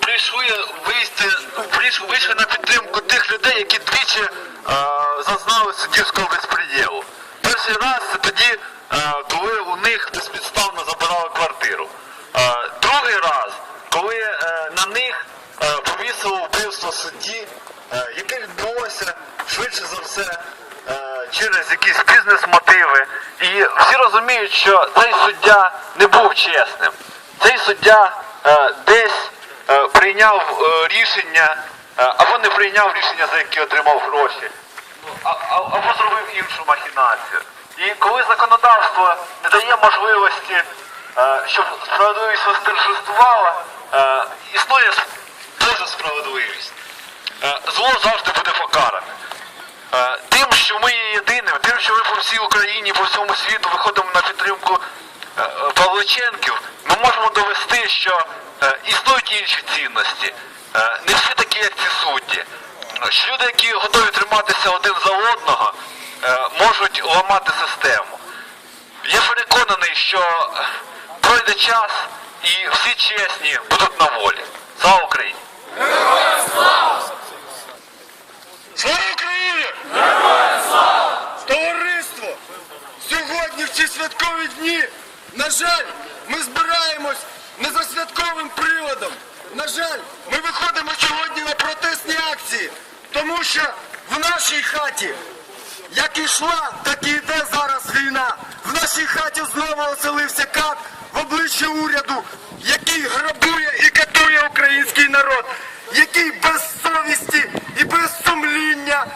прийшли вийти, прийшли, вийшли на підтримку тих людей, які двічі е, зазнали суддівського безпреділу. Перший раз це тоді, е, коли у них безпідставно забирали квартиру. Е, другий раз, коли на них повісило вбивство судді, яке відбулося швидше за все через якісь бізнес-мотиви. І всі розуміють, що цей суддя не був чесним. Цей суддя десь прийняв е, рішення е, або не прийняв рішення, за яке отримав гроші, а- або зробив іншу махінацію. І коли законодавство не дає можливості, е, щоб справедливість восторжествувала, існує дуже справедливість. Зло завжди буде покаране. Тим, що ми є єдиними, тим, що ми по всій Україні, по всьому світу виходимо на підтримку Павличенків, ми можемо довести, що існують інші цінності. Е, Не всі такі, як ці судді. Е, Що люди, які готові триматися один за одного, е, можуть ламати систему. Я переконаний, що е, пройде час і всі чесні будуть на волі. Слава Україні! Слава Україні! Товариство! Сьогодні в ці святкові дні, на жаль, ми збираємось не за приводом. На жаль, ми виходимо сьогодні на протестні акції, тому що в нашій хаті, як ішла, так і йде зараз війна. В нашій хаті знову оселився кат в обличчя уряду, який грабує і катує український народ, який без совісті і без сумління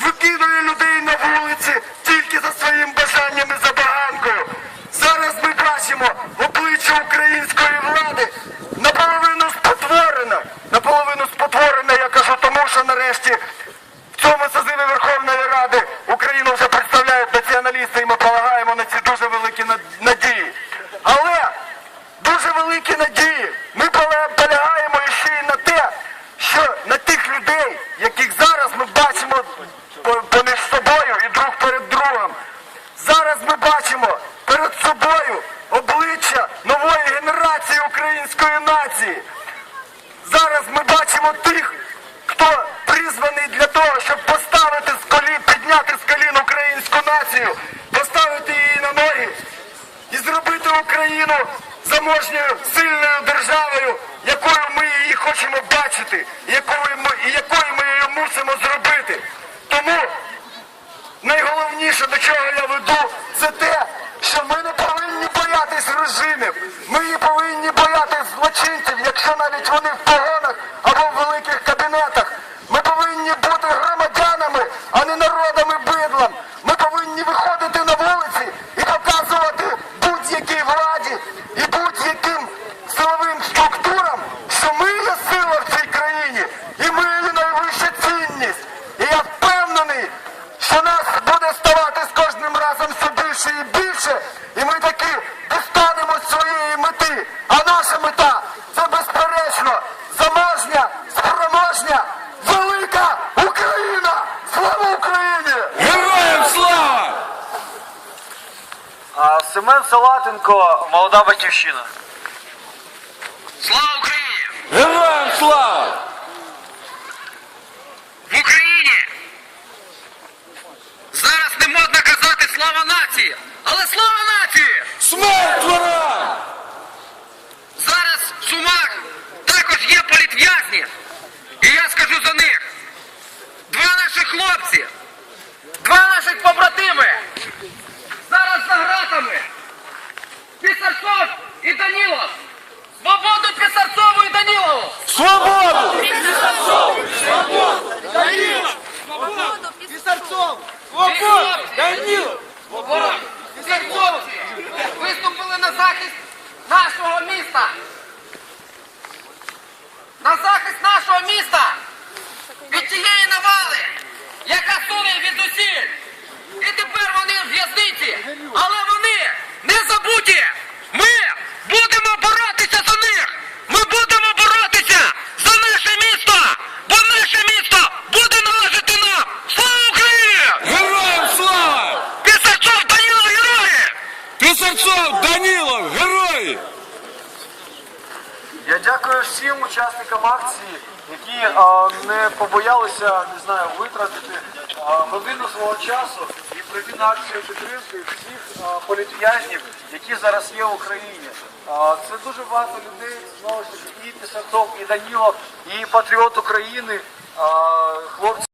викидує людей на вулиці тільки за своїм бажанням і забаганкою. Зараз ми бачимо обличчя української влади націоналісти, і ми полагаємо на ці дуже великі надії. Але дуже великі надії ми полягаємо ще й на те, що на тих людей, яких зараз ми бачимо поміж собою і друг перед другом, зараз ми бачимо перед собою обличчя нової генерації української нації. Зараз ми бачимо тих, хто призваний для того, щоб поставити з колін, підняти з колін українську націю, на ноги і зробити Україну заможньою сильною державою, якою ми її хочемо бачити, якою ми, і якою ми її мусимо зробити. Тому найголовніше, до чого я веду, це те, що ми не повинні боятись режимів. Ми не повинні боятись злочинців, якщо навіть вони в погонах або в великих кабінетах. Ми повинні бути громадянами, а не народами бидлом. Ми повинні виходити на вулиці і показувати будь-якій владі і будь-яким силовим структурам, що ми є сила в цій країні, і ми є найвища цінність. І я впевнений, що нас буде ставати з кожним разом все більше і більше, і ми таки достанемо своєї мети. А наша мета це безперечно заможня, спроможня, велика Україна! Слава Україні! Героям слава! А, Семен Салатенко, молода батьківщина. Слава Україні! Героям слава! В Україні зараз не можна казати слава нації, але слава нації! Смерть ворам! Зараз в Сумах також є політв'язні. І я скажу за них. Два наших хлопці, два наших побратими. Зараз за гратами. Пісарцов і Данілов. Свободу Пісарцову і Данілову! Свободу! Пісарцовці виступили на захист нашого міста. На захист нашого міста від тієї навали, яка суне від усіх. І тепер вони в в'язниці. Але вони не забуті. Ми будемо боротися за них. Ми будемо боротися за Я дякую всім учасникам акції, які е, не побоялися, не знаю, витратити е, годину свого часу і прийти на акцію підтримки всіх е, політв'язнів, які зараз є в Україні. Це дуже багато людей, знову ж таки, і Пісарцов, і Даніло, і патріот України, хлопці.